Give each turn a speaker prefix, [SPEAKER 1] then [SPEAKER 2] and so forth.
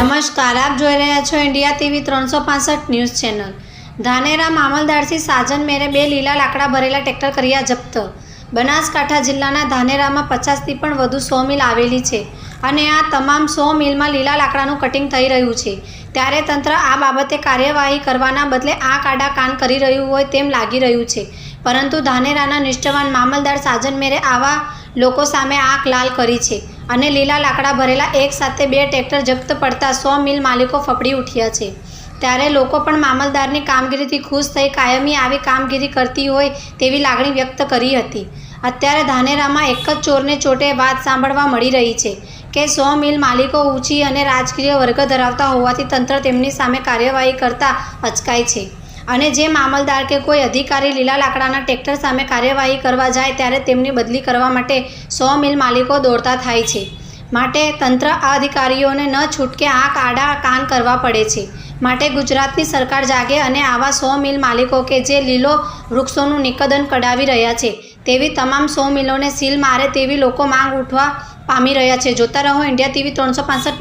[SPEAKER 1] નમસ્કાર, આપ જોઈ રહ્યા છો ઇન્ડિયા ટીવી ત્રણસો પાસઠ ન્યૂઝ ચેનલ. ધાનેરા મામલદારથી સાજન મેરે બે લીલા લાકડા ભરેલા ટ્રેક્ટર કર્યા જપ્ત. બનાસકાંઠા જિલ્લાના ધાનેરામાં પચાસથી પણ વધુ સો મિલ આવેલી છે અને આ તમામ સો મિલમાં લીલા લાકડાનું કટિંગ થઈ રહ્યું છે. ત્યારે તંત્ર આ બાબતે કાર્યવાહી કરવાના બદલે આ કાડા કાન કરી રહ્યું હોય તેમ લાગી રહ્યું છે. પરંતુ ધાનેરાના નિષ્ઠવાન મામલદાર સાજન મેરે આવા લોકો સામે આંખ લાલ કરી છે અને લીલા લાકડા ભરેલા એક સાથે બે ટ્રેક્ટર જપ્ત પડતા સો મિલ માલિકો ફફડી ઉઠ્યા છે. ત્યારે લોકો પણ મામલદારની કામગીરીથી ખુશ થઈ કાયમી આવી કામગીરી કરતી હોય તેવી લાગણી વ્યક્ત કરી હતી. અત્યારે ધાનેરામાં એક જ ચોરને ચોટે વાત સાંભળવા મળી રહી છે કે સો મિલ માલિકો ઊંચી અને રાજકીય વર્ગ ધરાવતા હોવાથી તંત્ર તેમની સામે કાર્યવાહી કરતા અચકાય છે. અને જે મામલદાર કે કોઈ અધિકારી લીલા લાકડાના ટ્રેક્ટર સામે કાર્યવાહી કરવા જાય ત્યારે તેમની બદલી કરવા માટે સો મિલ માલિકો દોડતા થાય છે. માટે તંત્ર આ અધિકારીઓને ન છૂટકે આંખ આડા કાન કરવા પડે છે. માટે ગુજરાતની સરકાર જાગે અને આવા સો મિલ માલિકો કે જે લીલો વૃક્ષોનું નિકદન કઢાવી રહ્યા છે, તેવી તમામ સો મિલોને સીલ મારે તેવી લોકો માંગ ઉઠવા પામી રહ્યા છે. જોતા રહો, ઇન્ડિયા ટીવી ત્રણસો પાસઠ